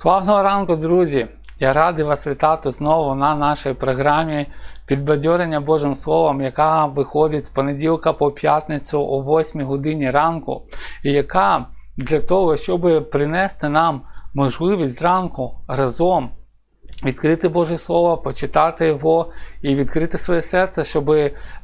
Славного ранку, друзі! Я радий вас вітати знову на нашій програмі підбадьорення Божим Словом, яка виходить з понеділка по п'ятницю о 8 годині ранку, і яка для того, щоб принести нам можливість зранку разом відкрити Боже Слово, почитати його і відкрити своє серце, щоб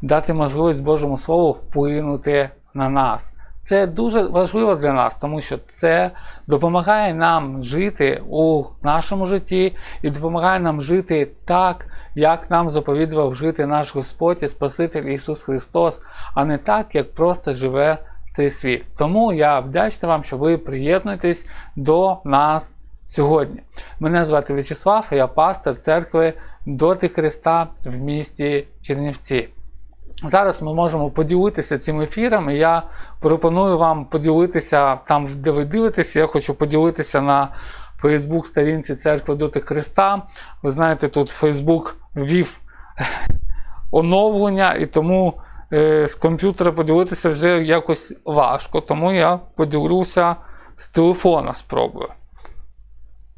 дати можливість Божому Слову вплинути на нас. Це дуже важливо для нас, тому що це допомагає нам жити у нашому житті і допомагає нам жити так, як нам заповідував жити наш Господь і Спаситель Ісус Христос, а не так, як просто живе цей світ. Тому я вдячний вам, що ви приєднуєтесь до нас сьогодні. Мене звати В'ячеслав, я пастор церкви Доти Христа в місті Чернівці. Зараз ми можемо поділитися цим ефіром, я пропоную вам поділитися там, де ви дивитеся. Я хочу поділитися на Фейсбук сторінці Церкви Доти Христа. Ви знаєте, тут Фейсбук ввів оновлення, і тому е, з комп'ютера поділитися вже якось важко. Тому я поділюся з телефона, спробую.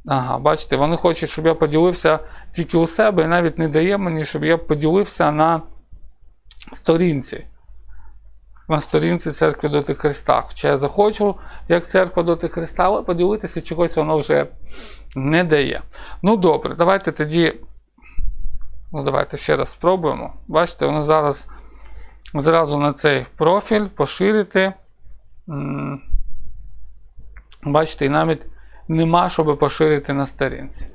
Ага, бачите, вони хочуть, щоб я поділився тільки у себе, і навіть не дає мені, щоб я поділився на сторінці. На сторінці церкви доти Христа. Хоча я захочу, як церква доти Христа, але поділитися чогось воно вже не дає. Ну добре, давайте тоді. Ну, давайте ще раз спробуємо. Бачите, воно зараз зразу на цей профіль поширити. Бачите, і навіть нема, щоб поширити на сторінці.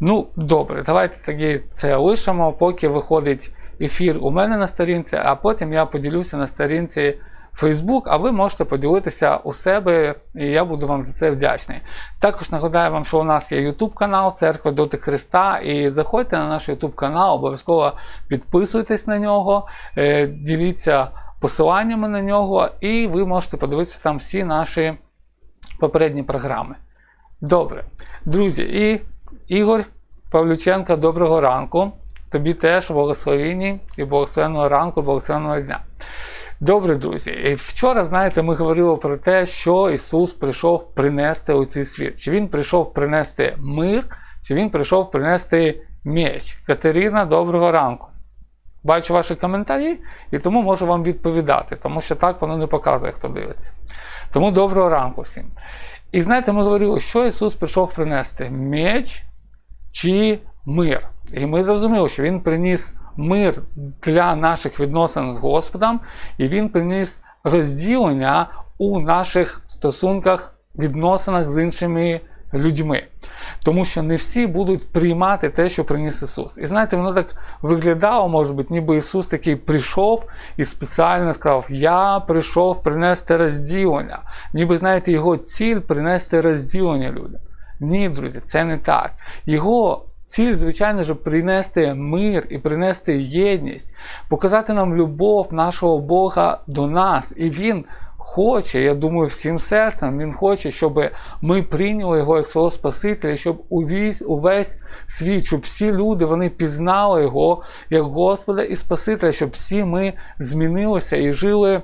Ну, добре, давайте тоді це лишимо, поки виходить ефір у мене на сторінці, а потім я поділюся на сторінці Facebook, а ви можете поділитися у себе, і я буду вам за це вдячний. Також нагадаю вам, що у нас є YouTube канал Церква Доти Христа. І заходьте на наш YouTube канал, обов'язково підписуйтесь на нього, е, діліться посиланнями на нього, і ви можете подивитися там всі наші попередні програми. Добре, друзі, і Ігор Павлюченко, доброго ранку. Тобі теж благословінні і благословенного ранку, благословенного дня. Добре, друзі. І вчора, знаєте, ми говорили про те, що Ісус прийшов принести у цей світ. Чи Він прийшов принести мир, чи Він прийшов принести меч. Катерина, доброго ранку. Бачу ваші коментарі, і тому можу вам відповідати, тому що так воно не показує, хто дивиться. Тому доброго ранку всім. І знаєте, ми говорили, що Ісус прийшов принести меч чи мир. І ми зрозуміли, що Він приніс мир для наших відносин з Господом, і Він приніс розділення у наших стосунках, відносинах з іншими людьми. Тому що не всі будуть приймати те, що приніс Ісус. І знаєте, воно так виглядало, може бути, ніби Ісус такий прийшов і спеціально сказав: Я прийшов принести розділення. Ніби, знаєте, його ціль принести розділення людям. Ні, друзі, це не так. Його ціль, звичайно ж, принести мир і принести єдність, показати нам любов нашого Бога до нас. І Він хоче, я думаю, всім серцем, Він хоче, щоб ми прийняли його як свого Спасителя, щоб увесь, увесь світ, щоб всі люди вони пізнали його як Господа і Спасителя, щоб всі ми змінилися і жили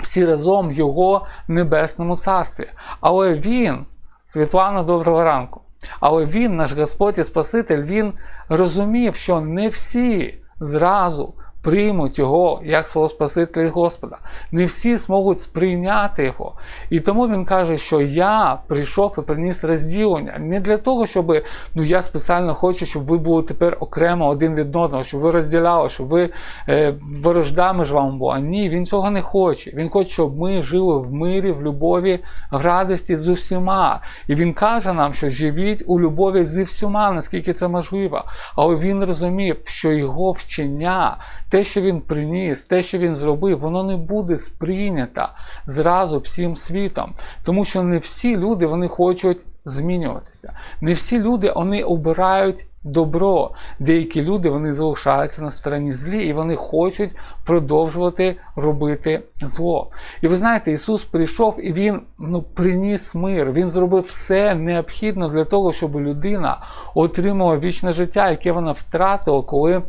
всі разом в Його небесному царстві. Але Він, Світлана, доброго ранку. Але він, наш Господь і Спаситель, він розумів, що не всі зразу приймуть його як свого Спасителя і Господа. Не всі зможуть сприйняти його. І тому він каже, що я прийшов і приніс розділення. Не для того, щоб ну я спеціально хочу, щоб ви були тепер окремо один від одного, щоб ви розділяли, щоб ви е, ворождами ж вам були. Ні, він цього не хоче. Він хоче, щоб ми жили в мирі, в любові, в радості з усіма. І він каже нам, що живіть у любові зі всіма, наскільки це можливо. Але він розумів, що його вчення те, що він приніс, те, що він зробив, воно не буде сприйнято зразу всім світом. Тому що не всі люди вони хочуть змінюватися. Не всі люди вони обирають добро. Деякі люди вони залишаються на стороні злі і вони хочуть продовжувати робити зло. І ви знаєте, Ісус прийшов і Він ну, приніс мир. Він зробив все необхідне для того, щоб людина отримала вічне життя, яке вона втратила, коли.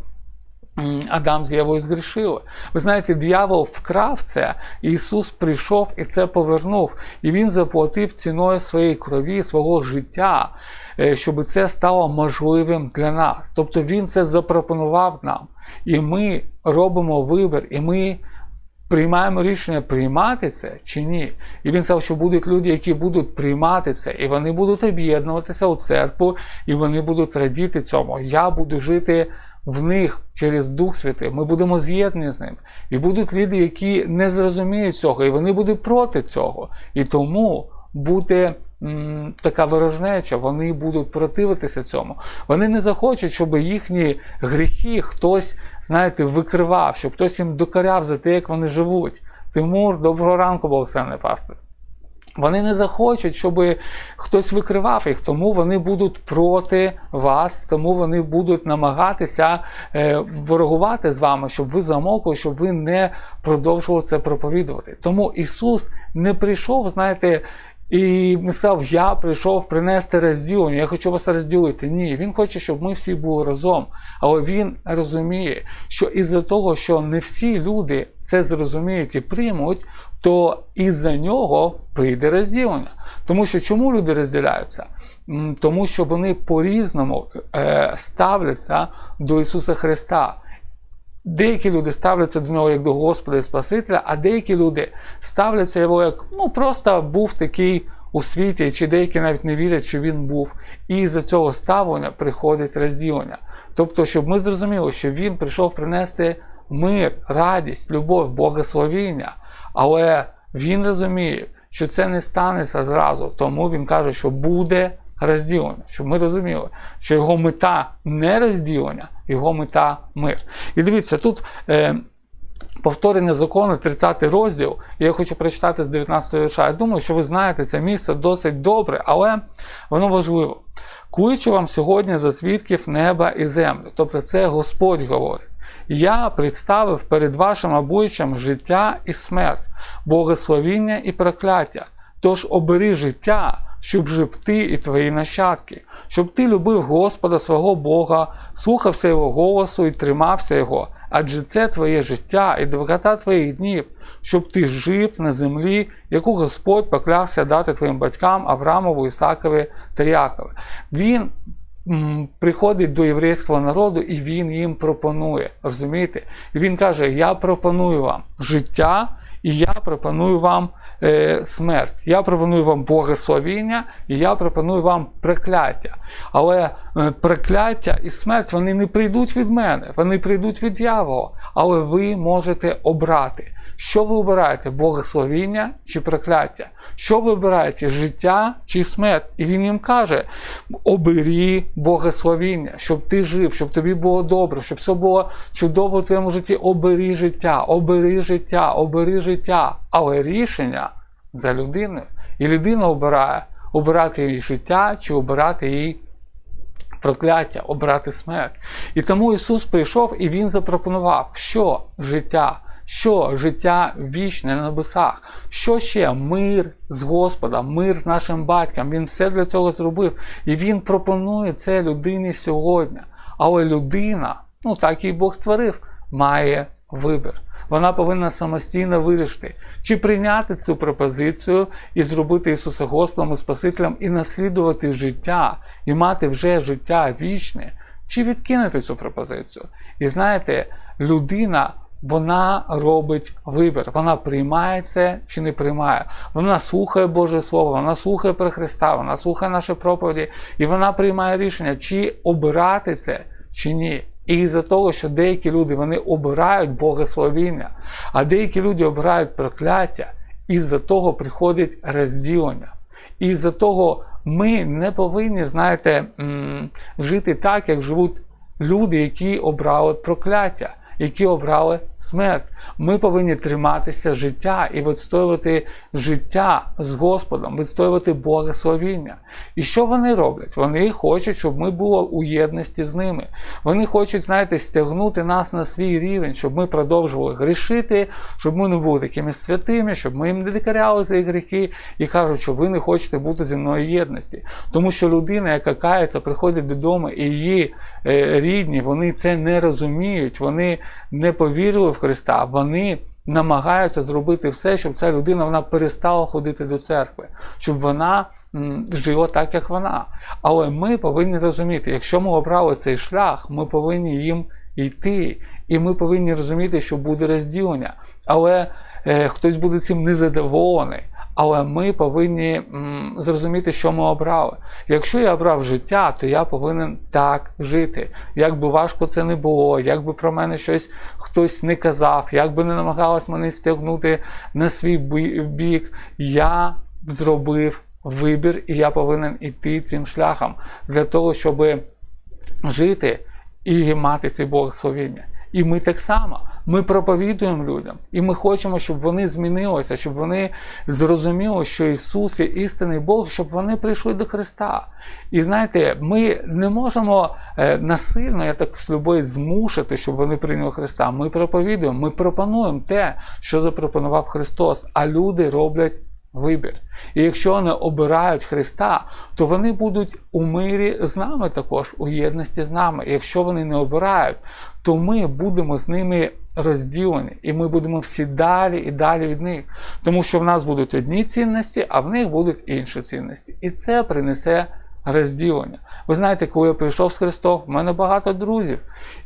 Адам з Євою згрішили. Ви знаєте, дьявол вкрав це, Ісус прийшов і це повернув. І Він заплатив ціною своєї крові, свого життя е, щоб це стало можливим для нас. Тобто Він це запропонував нам, і ми робимо вибір, і ми приймаємо рішення приймати це чи ні. І він сказав, що будуть люди, які будуть приймати це, і вони будуть об'єднуватися у церкву, і вони будуть радіти цьому. Я буду жити в них через Дух Святий. Ми будемо з'єднані з ним. І будуть люди, які не зрозуміють цього, і вони будуть проти цього. І тому буде м, така ворожнеча, вони будуть противитися цьому. Вони не захочуть, щоб їхні гріхи хтось, знаєте, викривав, щоб хтось їм докаряв за те, як вони живуть. Тимур, доброго ранку, Богославний пастор. Вони не захочуть, щоб хтось викривав їх, тому вони будуть проти вас, тому вони будуть намагатися е, ворогувати з вами, щоб ви замовкли, щоб ви не продовжували це проповідувати. Тому Ісус не прийшов, знаєте, і не сказав, я прийшов принести розділення, я хочу вас розділити. Ні, він хоче, щоб ми всі були разом. Але він розуміє, що із-за того, що не всі люди це зрозуміють і приймуть, то із-за нього прийде розділення. Тому що чому люди розділяються? Тому що вони по-різному е, ставляться до Ісуса Христа. Деякі люди ставляться до нього як до Господа і Спасителя, а деякі люди ставляться його як ну просто був такий у світі, чи деякі навіть не вірять, що він був. І з цього ставлення приходить розділення. Тобто, щоб ми зрозуміли, що він прийшов принести мир, радість, любов, благословіння, але він розуміє, що це не станеться зразу, тому він каже, що буде розділення, щоб ми розуміли, що його мета не розділення, його мета мир. І дивіться, тут е, повторення закону, 30 розділ, я хочу прочитати з 19 вірша. Я думаю, що ви знаєте це місце досить добре, але воно важливо. Кличу вам сьогодні за свідків неба і землі. Тобто це Господь говорить. Я представив перед вашим обличчям життя і смерть, благословіння і прокляття. Тож обери життя, щоб жив ти і твої нащадки, щоб ти любив Господа свого Бога, слухався Його голосу і тримався Його, адже це твоє життя і довгота твоїх днів, щоб ти жив на землі, яку Господь поклявся дати твоїм батькам Авраамову, Ісакові та Якові. Він приходить до єврейського народу і він їм пропонує. Розумієте? І він каже: Я пропоную вам життя, і я пропоную вам е, смерть. Я пропоную вам благословіння, і я пропоную вам прокляття. Але е, прокляття і смерть вони не прийдуть від мене, вони прийдуть від дьявола. Але ви можете обрати. Що ви обираєте? Благословіння чи прокляття? Що ви обираєте? Життя чи смерть? І він їм каже: обері благословіння, щоб ти жив, щоб тобі було добре, щоб все було чудово в твоєму житті. Обери життя, обери життя, обери життя. Але рішення за людиною. І людина обирає обирати її життя чи обирати її прокляття, обрати смерть. І тому Ісус прийшов і Він запропонував, що життя. Що життя вічне на небесах? Що ще мир з Господом, мир з нашим батьком? Він все для цього зробив. І він пропонує це людині сьогодні. Але людина, ну так і Бог створив, має вибір. Вона повинна самостійно вирішити, чи прийняти цю пропозицію і зробити Ісуса Господом і Спасителем і наслідувати життя, і мати вже життя вічне, чи відкинути цю пропозицію. І знаєте, людина вона робить вибір. Вона приймає це чи не приймає. Вона слухає Боже Слово, вона слухає про Христа, вона слухає наші проповіді, і вона приймає рішення, чи обирати це, чи ні. І із-за того, що деякі люди вони обирають Богословіння, а деякі люди обирають прокляття, із-за того приходить розділення. І з-за того ми не повинні, знаєте, жити так, як живуть люди, які обрали прокляття які обрали смерть. Ми повинні триматися життя і відстоювати життя з Господом, відстоювати благословіння. І що вони роблять? Вони хочуть, щоб ми були у єдності з ними. Вони хочуть, знаєте, стягнути нас на свій рівень, щоб ми продовжували грішити, щоб ми не були такими святими, щоб ми їм не докаряли за гріхи і кажуть, що ви не хочете бути зі мною єдності. Тому що людина, яка кається, приходить додому, і її е, рідні, вони це не розуміють. Вони не повірили в Христа, вони намагаються зробити все, щоб ця людина вона перестала ходити до церкви, щоб вона жила так, як вона. Але ми повинні розуміти, якщо ми обрали цей шлях, ми повинні їм йти. І ми повинні розуміти, що буде розділення. Але е, хтось буде цим незадоволений. Але ми повинні зрозуміти, що ми обрали. Якщо я обрав життя, то я повинен так жити. Як би важко це не було, як би про мене щось хтось не казав, як би не намагалось мене стягнути на свій бік, я зробив вибір, і я повинен іти цим шляхом для того, щоб жити і мати це благословення. І ми так само. Ми проповідуємо людям, і ми хочемо, щоб вони змінилися, щоб вони зрозуміли, що Ісус є істинний Бог, щоб вони прийшли до Христа. І знаєте, ми не можемо е, насильно, я так з любою змусити, щоб вони прийняли Христа. Ми проповідуємо, ми пропонуємо те, що запропонував Христос, а люди роблять вибір. І якщо вони обирають Христа, то вони будуть у мирі з нами також, у єдності з нами. І якщо вони не обирають, то ми будемо з ними розділені, і ми будемо всі далі і далі від них. Тому що в нас будуть одні цінності, а в них будуть інші цінності. І це принесе розділення. Ви знаєте, коли я прийшов з Христом, в мене багато друзів,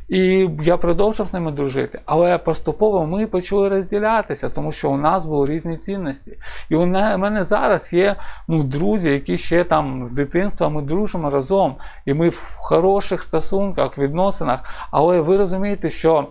і я продовжив з ними дружити. Але поступово ми почали розділятися, тому що у нас були різні цінності. І у мене- зараз є ну, друзі, які ще там з дитинства ми дружимо разом, і ми в хороших стосунках, відносинах. Але ви розумієте, що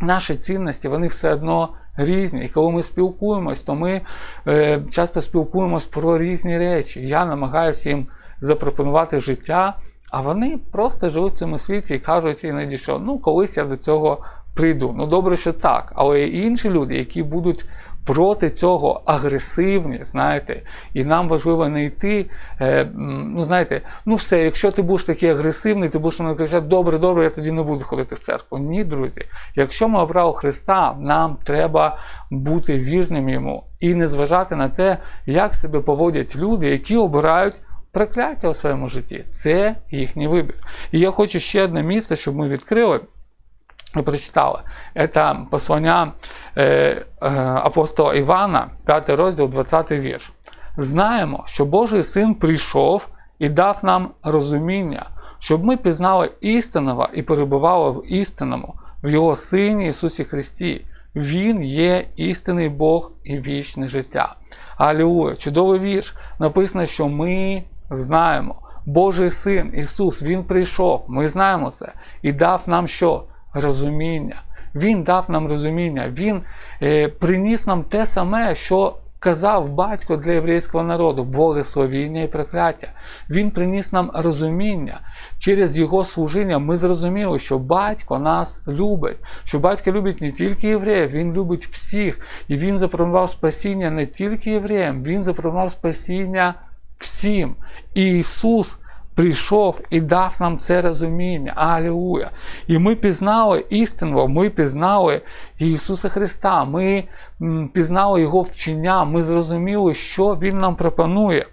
наші цінності вони все одно різні. І коли ми спілкуємось, то ми е, часто спілкуємось про різні речі. Я намагаюся їм запропонувати життя, а вони просто живуть в цьому світі і кажуть іноді, що ну колись я до цього прийду. Ну добре, що так, але є інші люди, які будуть. Проти цього агресивні, знаєте, і нам важливо не йти. Е, ну, знаєте, ну все, якщо ти будеш такий агресивний, ти будеш мене кричати, добре, добре, я тоді не буду ходити в церкву. Ні, друзі. Якщо ми обрали Христа, нам треба бути вірним йому і не зважати на те, як себе поводять люди, які обирають прокляття у своєму житті. Це їхній вибір. І я хочу ще одне місце, щоб ми відкрили. і прочитали. Це послання е, е, апостола Івана, 5 розділ, 20 вірш. Знаємо, що Божий син прийшов і дав нам розуміння, щоб ми пізнали істинного і перебували в істинному, в Його Сині Ісусі Христі. Він є істинний Бог і вічне життя. Алілуя! Чудовий вірш. Написано, що ми знаємо. Божий син Ісус, Він прийшов, ми знаємо це, і дав нам що? Розуміння. Він дав нам розуміння, Він е, приніс нам те саме, що казав батько для єврейського народу, благословіння і прокляття. Він приніс нам розуміння. Через його служіння ми зрозуміли, що батько нас любить, що батько любить не тільки євреїв, він любить всіх. І він запропонував спасіння не тільки євреям, він запропонував спасіння всім. І Ісус прийшов і дав нам це розуміння. Алілуя! І ми пізнали істину, ми пізнали Ісуса Христа, ми пізнали Його вчення, ми зрозуміли, що Він нам пропонує.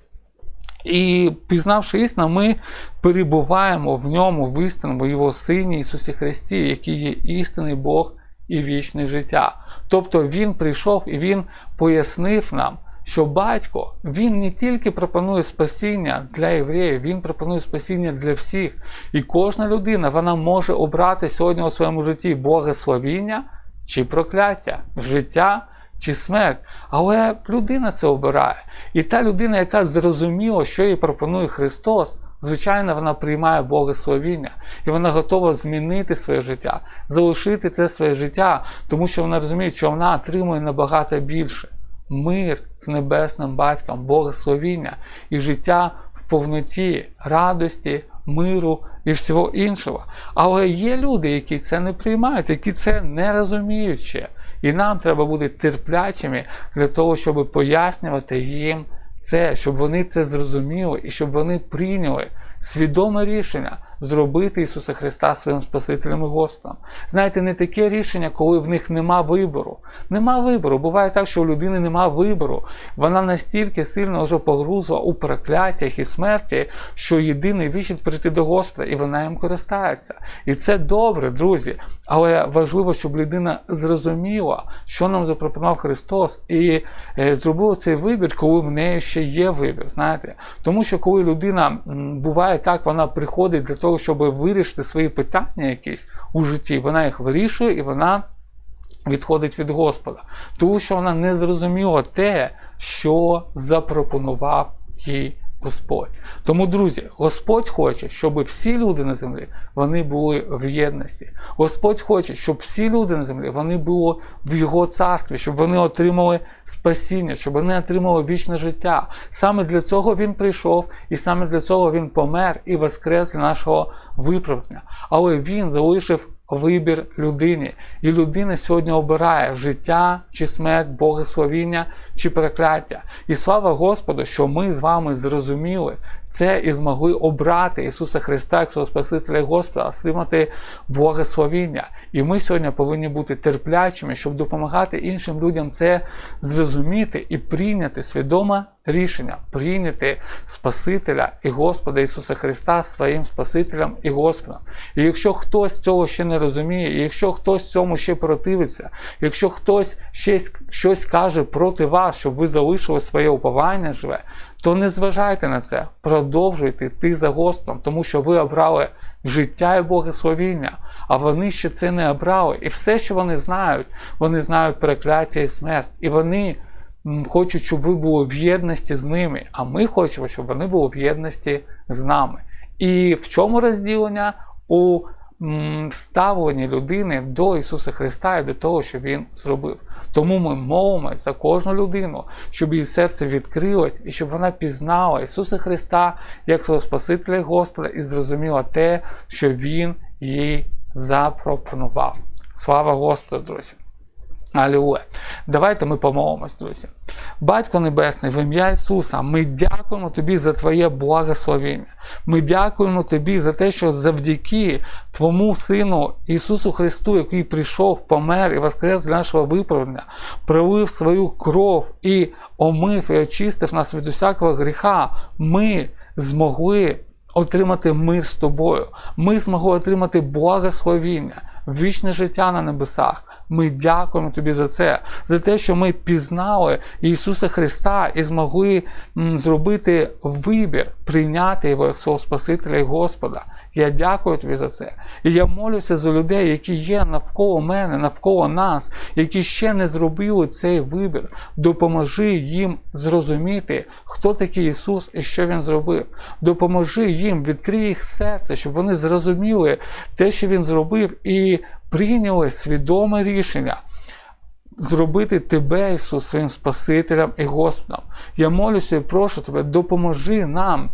І пізнавши істину, ми перебуваємо в ньому, в істину, в Його Сині Ісусі Христі, який є істинний Бог і вічне життя. Тобто Він прийшов і Він пояснив нам, що батько він не тільки пропонує спасіння для євреїв, він пропонує спасіння для всіх. І кожна людина вона може обрати сьогодні у своєму житті благословіння чи прокляття, життя чи смерть. Але людина це обирає. І та людина, яка зрозуміла, що їй пропонує Христос, звичайно, вона приймає благословіння, і вона готова змінити своє життя, залишити це своє життя, тому що вона розуміє, що вона отримує набагато більше. Мир з небесним батьком, благословіння і життя в повноті, радості, миру і всього іншого. Але є люди, які це не приймають, які це не розуміють ще. І нам треба бути терплячими для того, щоб пояснювати їм це, щоб вони це зрозуміли і щоб вони прийняли свідоме рішення зробити Ісуса Христа своїм Спасителем і Господом. Знаєте, не таке рішення, коли в них нема вибору. Нема вибору. Буває так, що у людини нема вибору. Вона настільки сильно вже погрузла у прокляттях і смерті, що єдиний вихід прийти до Господа, і вона їм користається. І це добре, друзі. Але важливо, щоб людина зрозуміла, що нам запропонував Христос, і е, зробила цей вибір, коли в неї ще є вибір. Знаєте, тому що коли людина буває так, вона приходить для того, щоб вирішити свої питання якісь у житті, вона їх вирішує і вона відходить від Господа, тому що вона не зрозуміла те, що запропонував їй Господь. Тому, друзі, Господь хоче, щоб всі люди на землі вони були в єдності. Господь хоче, щоб всі люди на землі вони були в Його царстві, щоб вони отримали спасіння, щоб вони отримали вічне життя. Саме для цього Він прийшов, і саме для цього Він помер і воскрес для нашого виправдання. Але Він залишив вибір людині. І людина сьогодні обирає життя чи смерть, благословіння чи прокляття. І слава Господу, що ми з вами зрозуміли це і змогли обрати Ісуса Христа, як свого Спасителя Господа, отримати благословіння. І ми сьогодні повинні бути терплячими, щоб допомагати іншим людям це зрозуміти і прийняти свідоме рішення, прийняти Спасителя і Господа Ісуса Христа своїм Спасителем і Господом. І якщо хтось цього ще не розуміє, і якщо хтось цьому ще противиться, якщо хтось ще щось каже проти вас, щоб ви залишили своє уповання живе, то не зважайте на це, продовжуйте йти за Господом, тому що ви обрали життя і благословіння, а вони ще це не обрали. І все, що вони знають, вони знають прокляття і смерть. І вони хочуть, щоб ви були в єдності з ними, а ми хочемо, щоб вони були в єдності з нами. І в чому розділення? У ставленні людини до Ісуса Христа і до того, що Він зробив. Тому ми молимося за кожну людину, щоб її серце відкрилось і щоб вона пізнала Ісуса Христа як свого Спасителя і Господа і зрозуміла те, що Він їй запропонував. Слава Господу, друзі! Алілуя. Давайте ми помолимось, друзі. Батько Небесний, в ім'я Ісуса, ми дякуємо Тобі за Твоє благословення. Ми дякуємо Тобі за те, що завдяки Твому Сину Ісусу Христу, який прийшов, помер і воскрес для нашого виправдання, пролив свою кров і омив і очистив нас від усякого гріха, ми змогли отримати мир з тобою. Ми змогли отримати благословіння, вічне життя на небесах. Ми дякуємо тобі за це, за те, що ми пізнали Ісуса Христа і змогли зробити вибір, прийняти Його як свого Спасителя і Господа. Я дякую тобі за це. І я молюся за людей, які є навколо мене, навколо нас, які ще не зробили цей вибір. Допоможи їм зрозуміти, хто такий Ісус і що Він зробив. Допоможи їм, відкрий їх серце, щоб вони зрозуміли те, що Він зробив, і прийняли свідоме рішення. Зробити тебе, Ісус, своїм Спасителем і Господом. Я молюся і прошу тебе, допоможи нам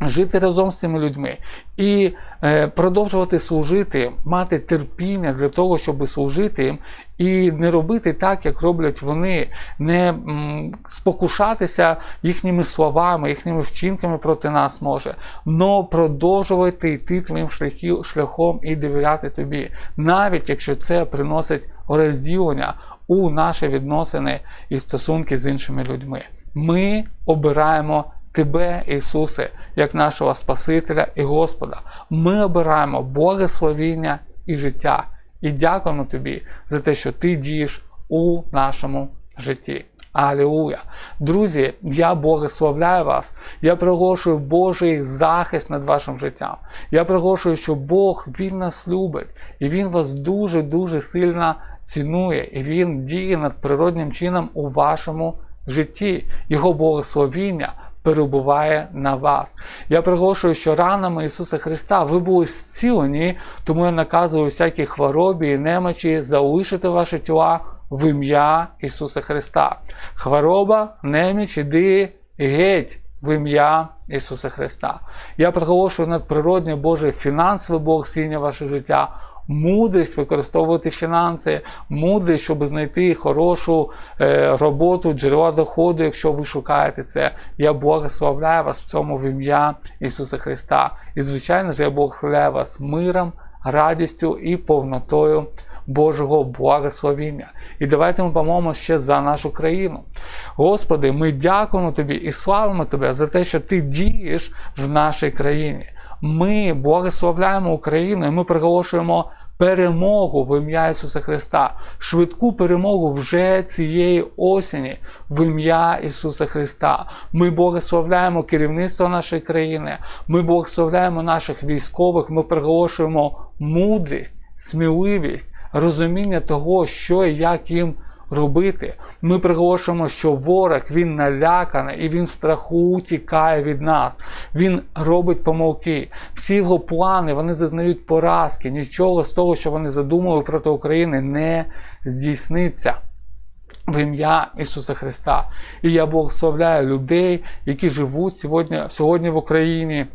жити разом з цими людьми і е, продовжувати служити, мати терпіння для того, щоб служити їм, і не робити так, як роблять вони, не м, спокушатися їхніми словами, їхніми вчинками проти нас може, но продовжувати йти твоїм шляхів, шляхом і довіряти тобі, навіть якщо це приносить розділення у наші відносини і стосунки з іншими людьми. Ми обираємо. Тебе, Ісусе, як нашого Спасителя і Господа. Ми обираємо благословіння і життя. І дякуємо Тобі за те, що Ти дієш у нашому житті. Алілуя! Друзі, я благословляю вас. Я приголошую Божий захист над вашим життям. Я приголошую, що Бог Він нас любить, і Він вас дуже-дуже сильно цінує, і Він діє над природним чином у вашому житті. Його благословіння перебуває на вас. Я приголошую, що ранами Ісуса Христа ви були зцілені, тому я наказую всякі хворобі і немочі залишити ваші тіла в ім'я Ісуса Христа. Хвороба, неміч, іди геть в ім'я Ісуса Христа. Я приголошую надприродне Боже фінансове благословення ваше життя мудрість використовувати фінанси, мудрість, щоб знайти хорошу е, роботу, джерела доходу, якщо ви шукаєте це. Я благословляю вас в цьому в ім'я Ісуса Христа. І, звичайно ж, я благословляю вас миром, радістю і повнотою. Божого благословіння. І давайте ми помолимося ще за нашу країну. Господи, ми дякуємо Тобі і славимо Тебе за те, що Ти дієш в нашій країні. Ми благословляємо Україну і ми приголошуємо перемогу в ім'я Ісуса Христа, швидку перемогу вже цієї осені в ім'я Ісуса Христа. Ми благословляємо керівництво нашої країни, ми благословляємо наших військових, ми приголошуємо мудрість, сміливість, розуміння того, що і як їм робити. Ми приголошуємо, що ворог він наляканий і він в страху тікає від нас. Він робить помилки. Всі його плани вони зазнають поразки. Нічого з того, що вони задумали проти України, не здійсниться. В ім'я Ісуса Христа. І я благословляю людей, які живуть сьогодні, сьогодні в Україні.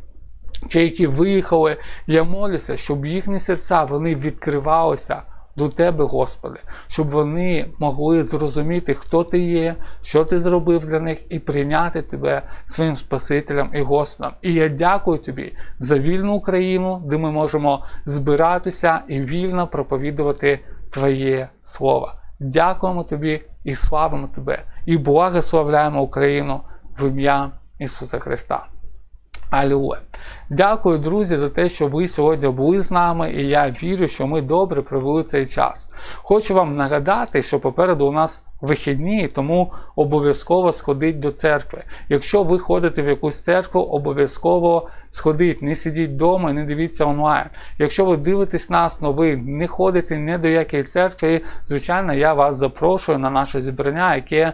Чи які виїхали, я молюся, щоб їхні серця вони відкривалися до Тебе, Господи, щоб вони могли зрозуміти, хто Ти є, що Ти зробив для них, і прийняти Тебе своїм Спасителем і Господом. І я дякую Тобі за вільну Україну, де ми можемо збиратися і вільно проповідувати Твоє Слово. Дякуємо Тобі і славимо Тебе, і благословляємо Україну в ім'я Ісуса Христа. Алілуя. Дякую, друзі, за те, що ви сьогодні були з нами, і я вірю, що ми добре провели цей час. Хочу вам нагадати, що попереду у нас вихідні, тому обов'язково сходіть до церкви. Якщо ви ходите в якусь церкву, обов'язково сходіть, не сидіть вдома, не дивіться онлайн. Якщо ви дивитесь нас, але ви не ходите ні до якої церкви, звичайно, я вас запрошую на наше зібрання, яке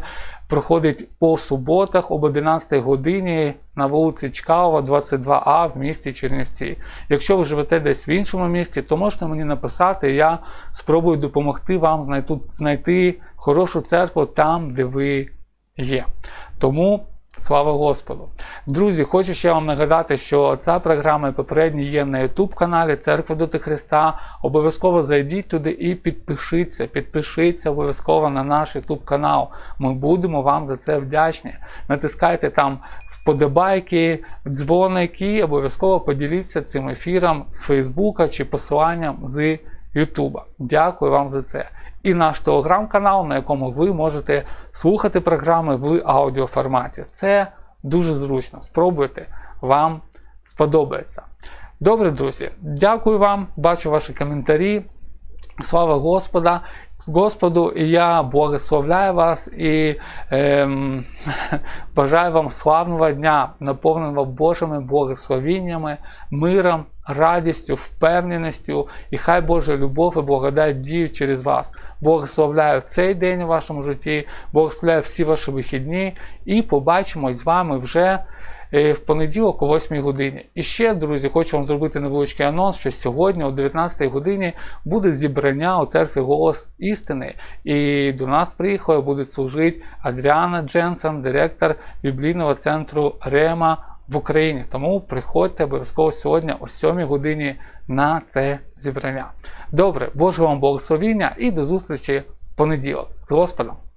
проходить по суботах об 11 годині на вулиці Чкалова, 22А в місті Чернівці. Якщо ви живете десь в іншому місті, то можете мені написати, я спробую допомогти вам знайти, знайти хорошу церкву там, де ви є. Тому. Слава Господу! Друзі, хочу ще вам нагадати, що ця програма і попередні є на YouTube каналі Церква Доти Христа. Обов'язково зайдіть туди і підпишіться. Підпишіться обов'язково на наш YouTube канал. Ми будемо вам за це вдячні. Натискайте там вподобайки, дзвоники, обов'язково поділіться цим ефіром з Фейсбука чи посиланням з Ютуба. Дякую вам за це. І наш телеграм-канал, на якому ви можете слухати програми в аудіоформаті. Це дуже зручно. Спробуйте, вам сподобається. Добре, друзі, дякую вам, бачу ваші коментарі. Слава Господа! Господу, і я благословляю вас і ем, бажаю вам славного дня, наповненого Божими благословіннями, миром, радістю, впевненістю, і хай Божа любов і благодать діють через вас. Благословляю цей день у вашому житті, благословляю всі ваші вихідні, і побачимось з вами вже. В понеділок о 8 годині. І ще, друзі, хочу вам зробити невеличкий анонс, що сьогодні о 19 годині буде зібрання у церкві Голос істини. І до нас приїхала, буде служити Адріана Дженсен, директор біблійного центру Рема в Україні. Тому приходьте обов'язково сьогодні о 7 годині на це зібрання. Добре, Боже вам благословіння і до зустрічі в понеділок. З Господом!